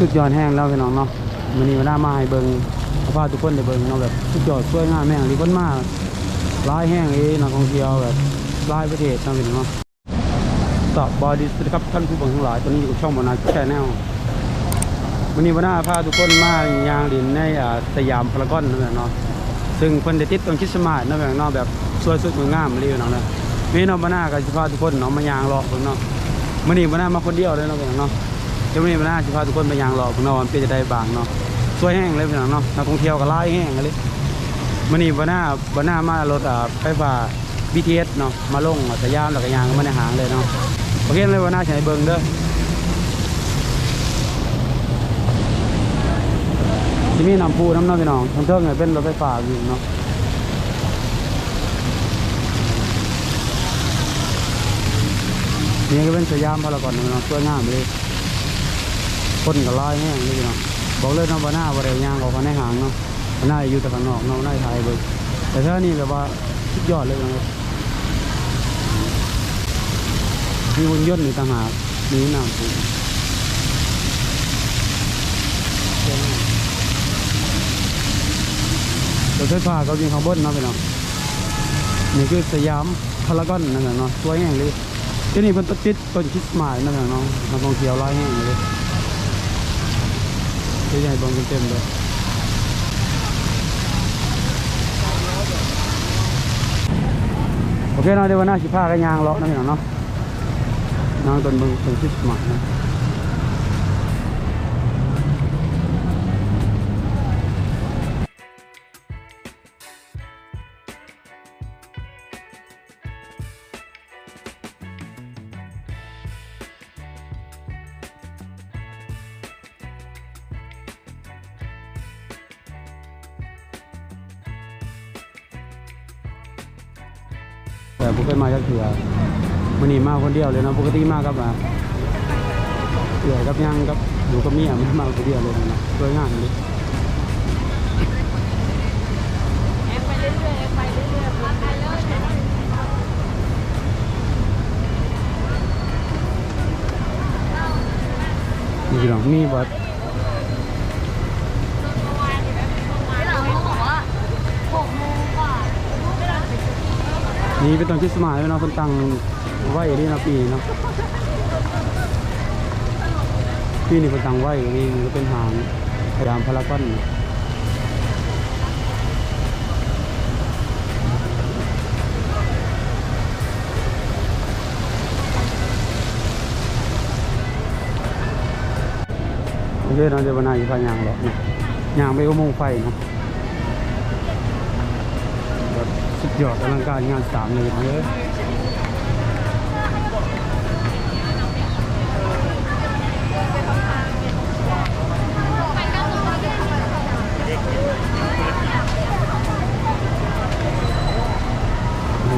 สุดยอดแห้งแล้วพี่น้องเนาะมันนี้มาได้มาให้เบิ่งพาทุกคนได้เบิ่งเนาะแบบสุดยอดสวยงามแม่งที่คนมาหลายแห้งเอ้นักท่องเที่ยวแบบลายประเทศนะพี่น้องเนาะตอบบอดีสวัสดีครับท่านผู้เบิ่งทั้งหลายตอนนี้อยู่กับช่องบอนาแชนแนลวันนี้วันหน้าพาทุกคนมายางดินในอ่าสยามพารากอนนะพี่น้องเนาะซึ่งเพิ่นได้ติดตรงคริสมาสเนะพี่น้องเนาะแบบสวยสุดงดงามเลยเน้องเนาะมีนาะวันหน้าก็สิพาทุกคนเนาะมายางรอเพิ่นเนาะมื้อนี้วันหน้ามาคนเดียวเลยเนาะพี่น้องเนาะ เดี๋ยววันนี้มาหน้าสิพาทุกคนไปยางรอพุ่นเนอนเพื่อจะได้บางเนาะสวยแห้งเลยพี่น้องเนาะนักท่องเที่ยวก็ไล่แห้งเลยมันนี่วันหน้าวันหน้ามารถอ่าไฟฟ้า BTS เนาะมาลงสยามแล้วก็ยางก็มาในหางเลยเนาะโอเคเลยวันหน้าใช้เบิงเด้อที่มีน้ำปูน้ำน้ำพี่น้องทั้งเทิงเนี่ยเป็นรถไฟฟ้าอยู่เนาะนี่ก็เป็นสยามพารากอนเนาะสวยงามเลย คนก็ลอยแห้งเลยพี่น้องบอกเลยเนาะว่าหน้าบ่ได้ย่างออกมาในหางเนาะว่าหน้าอยู่แต่ข้างนอกเนาะหน้าไทยเบิ่งแต่ถ้านี่แบบว่าสุดยอดเลยนะมีวนยนต์นี่ต่างหากมีน้ำปูรถไฟฟ้าก็วิ่งข้างบนเนาะพี่น้องนี่คือสยามพารากอนนั่นแหละเนาะสวยแห้งเลยที่นี่เป็นต้นติดต้นคริสต์มาสนั่นแหละเนาะนักท่องเที่ยวร้อยแห้งเลย ใหญ่บองกันเต็มเลยโอเคเนาะเดี๋ยววันหน้าสิพากันยางเลาะนั่นเองเนาะนางตนเบิ่งตนชิดหมานะ แต่ผมเคยมาจากเถื่อมันนี่มาคนเดียวเลยนะปกติมากครับอะเถื่อกับยังกับอยู่กับเมียไม่มาคนเดียวเลยนะสวยงามเลยไปเรื่อยๆไปเรื่อยนี่พี่น้องมีบัด นี่เป็นต้นคริสต์มาสเลยเนาะคนตั้งไว้นี่นะปีเนาะปีนี้คนตั้งไว้นี่ก็เป็นหางพยายามพารากอนเนี่ยโอเคเราจะบรรณายู่ภายางหรอกยางไปอุโมงค์ไฟเนาะ สุดยอดอลังการงานสามเลยเยอะ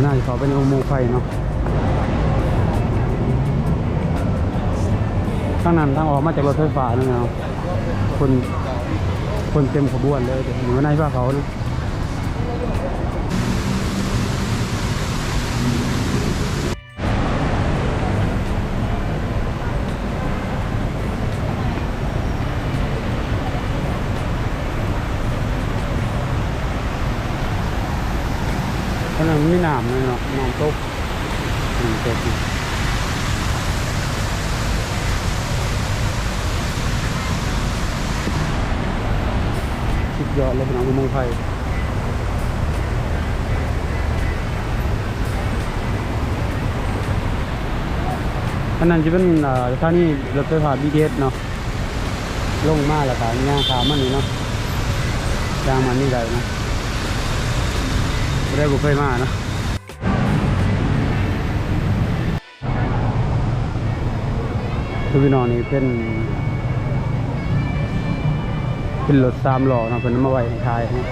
นหน้าจะขอเป็นอุโมงค์ไฟเนาะข้างนั้นทางออกมาจากรถไฟฟ้านั่เนาะคนคนเต็มขบวนเลยแต่วันหน้าว่าเขานะ มันไม่หน้ำเลยเนาะน้ำตกน้ำตกสุดยอดเลยพี่น้องอุโมงค์ไฟอันนั้นจะเป็นเอ่อสถานีรถไฟฟ้า BTS เนาะลงมาแล้วก็ย่างขามมันนี่เนาะย่างมันนี่ได้นะ ไม่ได้บุกเคยมาเนอะคือพี่น้องนี่เป็น เป็นรถสามล้อเนาะเป็นมาไว้ให้ายนะ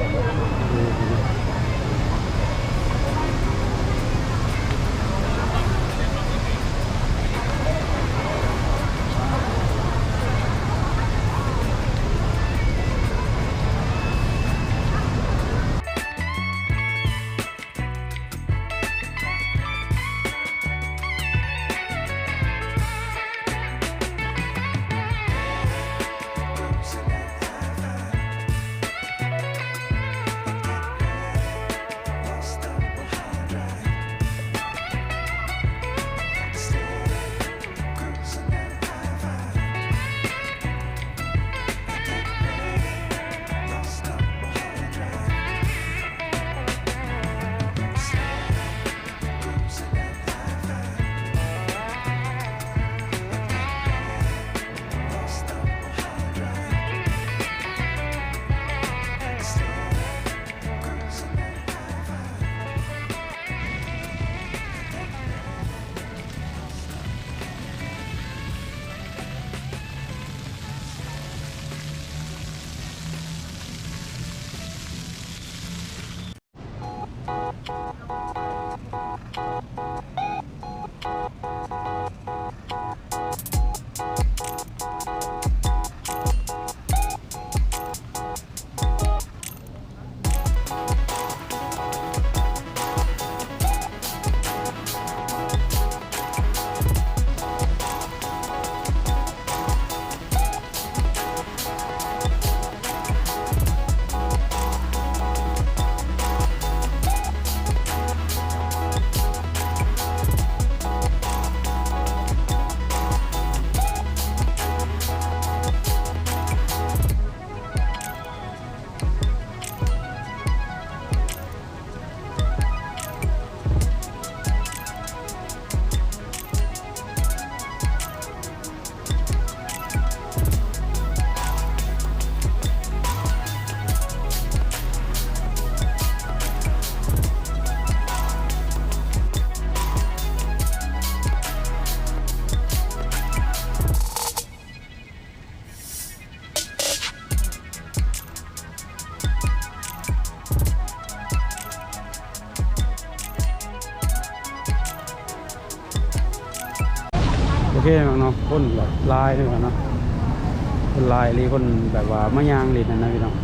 คนแบบลายด้วยนเนาะคนลายหรือคนแบบว่ามะยางลินนั่นนะพี่น้อง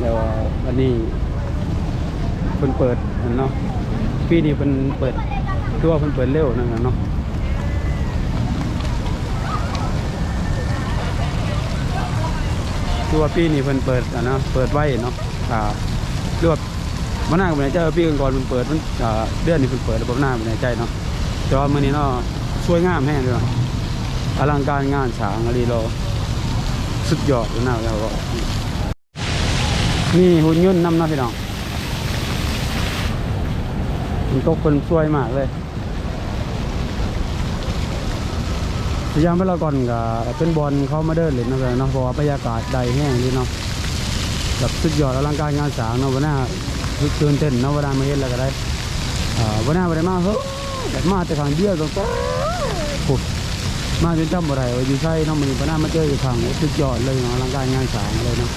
แล้วาวันนี้เพิ่นเปิดนั่นเนาะปีนี้เพิ่นเปิดคือว่าเพิ่นเปิดเร็วนั่นนะเนาะคือว่าปีนี้เพิ่นเปิดอะเนาะเปิดไว้เนาะอ่าเรือว่ามันน่าเป็นใจว่าปีก่อนๆเพิ่นเปิดมันอ่าเดือนนี้เพิ่นเปิดแล้วบ่น่าเป็นใจเนาะแต่ว่ามื้อนี้เนาะสวยงามแฮงเลยเนาะ อลังการงานสร้างอะไรเราสุดยอดเลยนะเราบอกนี่หุ่นยนต์นำนะพี่น้องมันตกคนสวยมากเลยพยายามไปเราก่อนกับเป็นบอลเขามาเดินเล่นนะพี่น้องเนาะเพราะว่าบรรยากาศใดแห้งดีเนาะแบบสุดยอดอลังการงานสร้างเนาะวันหน้าตื่นเต้นเนาะวันหน้ามาเห็นแล้วก็ได้อ่าวันหน้าวันไหนมาเฮ้ยแบบมาแต่ครั้งเดียวก็ก็โอ้ มาจนจำอะไรว่าอยู่ใช่เนาะมันวันหน้ามาเจออยู่ครั้งสุดยอดเลยเนาะอลังการงานสางเลยเนาะ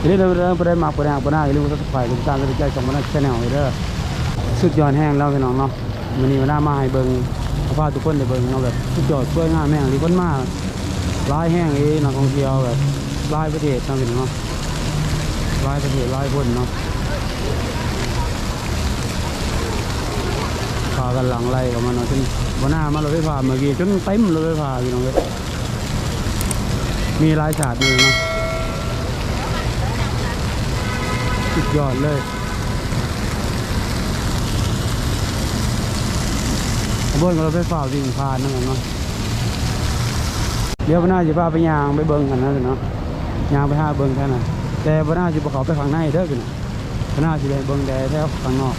ทีนี้เราเราไปได้มาไปได้ไปได้เรื่องสักฝ่ายลุงตาลเราไปใจสองวันนั้นแค่แนวเลเด้อสุดยอดแห้งแล้วพี่น้องเนาะวันนี้วันหน้ามาให้เบิ่งเอาพาทุกคนได้เบิ่งเนาะแบบสุดยอดสวยงามแม่งหรือคนมาหลายแห้งเอ้นักท่องเที่ยวแบบหลายประเทศเนาะพี่น้องเนาะหลายประเทศหลายคนเนาะพา กันหลังไล่กับมันเนาะจนวันหน้ามารถไฟฟ้าเมื่อกี้จนเต็มเรถไฟฟ้าพี่น้องเลยมีลายฉาดเลยเนาะสุดยอดเลยขบวนกับรถไฟฟ้าวิ่งผ่านนั่นแหละเนาะเดี๋ยววันหน้าจะพาไปยางไปเบิ่งกันนะเนาะยางไปห้าเบิ่งแค่นั้นแต่บ่น่าสิบ่เข้าไปข้างในเด้อพี่น้องบ่น่าสิไปเบิ่งแต่แถวข้างนอก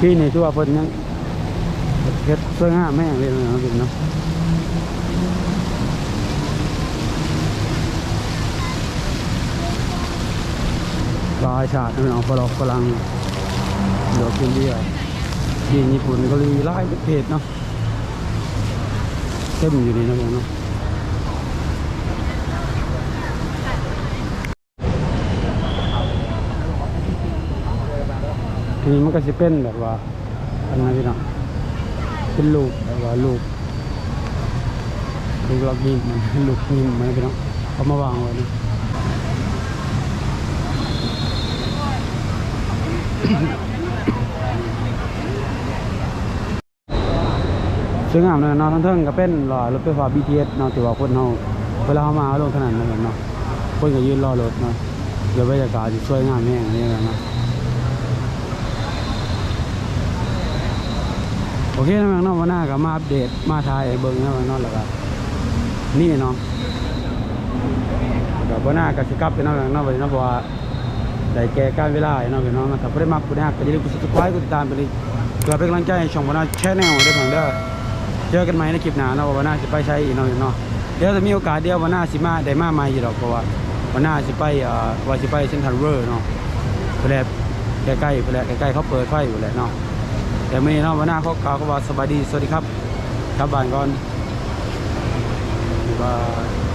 พี่นี่ถือว่าเพิ่นยังเฮ็ดสวยงามแม่งเลยนะพี่เนาะหลายชาติพี่น้องฝรั่งฝรั่งเดี๋ยวกินเดียวจีนญี่ปุ่นเกาหลีหลายประเทศเนาะเต็มอยู่นี่นะพี่เนาะ นี้มันก็จะเป็นแบบว่าอันนั้นพี่เนาะเป็นลูกแบบว่าลูกลูกลักยิมมันลูกยิมมันพี่เนาะเอามาวางไว้นี่สวยงามเลยเนาะทั้งเทิงก็เป็นรอรถไฟฟ้า BTS เนาะที่ว่าคนเฮาเวลาเฮามาลงถนนนั่นแหละเนาะคนก็ยืนรอรถเนาะเดี๋ยวบรรยากาศสิสวยงามแห้งนี่แหละนะ โอเคนะแม่งเนาะวันหน้าก็มาอัปเดตมาถ่ายให้เบิ่งนะแม่งเนาะแล้วก็นี่เนาะก็วันหน้าก็สิกับไปเนาะแม่งเนาะวันนี้เนาะเพราะว่าได้แก่การเวลาเนาะพี่น้องนะครับบ่ได้มักบ่ได้ฮักก็อย่าลืมกด subscribe กดติดตามไปเลยเพื่อเป็นกำลังใจให้ช่องวันหน้าแชนแนลด้วยเพิ่นเด้อเจอกันใหม่ในคลิปหน้าเนาะว่าวันหน้าสิไปใช้อีกเนาะเนาะเดี๋ยวจะมีโอกาสเดียววันหน้าสิมาได้มาใหม่อยู่ดอกเพราะว่าวันหน้าสิไปเอ่อว่าสิไปเซ็นทรัลเวิร์เนาะเพื่อแลใกล้ๆเพื่อแลใกล้ๆเขาเปิดไฟอยู่แหละเนาะ แต่ไมื้อนี้เนาะวันหน้าเขากล่าวก็ว่าสบายดี สวัสดีครับ ครับบ้านก่อนบ๊ายบาย